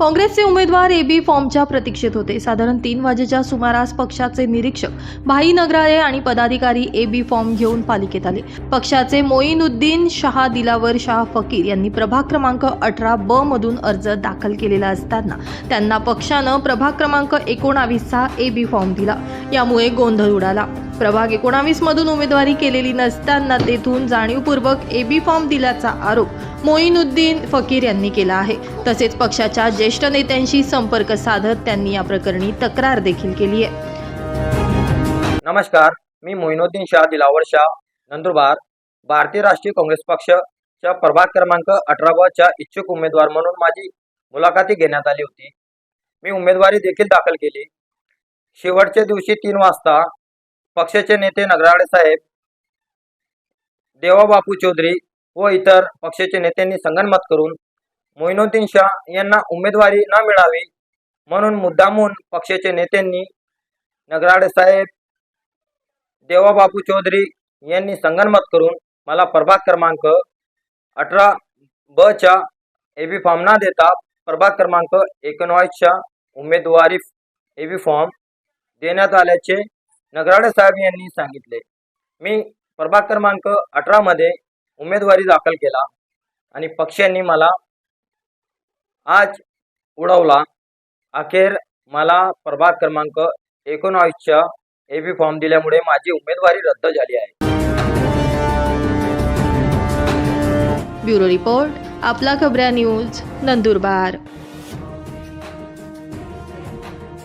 काँग्रेसचे उमेदवार A B फॉर्मच्या प्रतीक्षेत होते. साधारण तीन वाजेच्या सुमारास पक्षाचे निरीक्षक भाई नगराळे आणि पदाधिकारी ए बी फॉर्म घेऊन पालिकेत आले. पक्षाचे मोईनुद्दीन शहा दिलावर शाह फकीर यांनी प्रभाग क्रमांक अठरा ब मधून अर्ज दाखल केलेला असताना त्यांना पक्षानं प्रभाग क्रमांक एकोणावीसचा ए बी फॉर्म दिला. यामुळे गोंधळ उडाला. प्रभाग एकोणावीस मधून उमेदवारी केलेली नसताना तेथून जाणीवपूर्वक एबी फॉर्म दिल्याचा आरोप मोईनुद्दीन फकीर यांनी केला आहे. तसेच पक्षाच्या ज्येष्ठ नेत्यांशी संपर्क साधत त्यांनी या प्रकरणी तक्रार देखील केली आहे. नमस्कार मी मोइनुद्दीन शाह दिलावर शाह नंदुरबार भारतीय राष्ट्रीय काँग्रेस पक्षच्या प्रभाग क्रमांक अठरा च्या इच्छुक उमेदवार म्हणून माझी मुलाखती घेण्यात आली होती. मी उमेदवारी देखील दाखल केली. शेवटच्या दिवशी तीन वाजता पक्षाचे नेते नगराळे साहेब देवाबापू चौधरी व इतर पक्षाचे नेत्यांनी संगनमत करून मोइनुद्दीन शाह यांना उमेदवारी न मिळावी म्हणून मुद्दामून पक्षाचे नेत्यांनी नगराळे साहेब देवाबापू चौधरी यांनी संगनमत करून मला प्रभाग क्रमांक अठरा ब च्या एबी फॉर्म न देता प्रभाग क्रमांक एकोणवीसच्या उमेदवारी एबी फॉर्म देण्यात आल्याचे नगराडे साहेब यांनी सांगितले. मी प्रभाग क्रमांक अठरामध्ये उमेदवारी दाखल केला आणि पक्षांनी मला आज उडवला. अखेर मला प्रभाग क्रमांक एकोणावीसच्या एबी फॉर्म दिल्यामुळे माझी उमेदवारी रद्द झाली आहे. ब्युरो रिपोर्ट आपला खबऱ्या न्यूज नंदुरबार.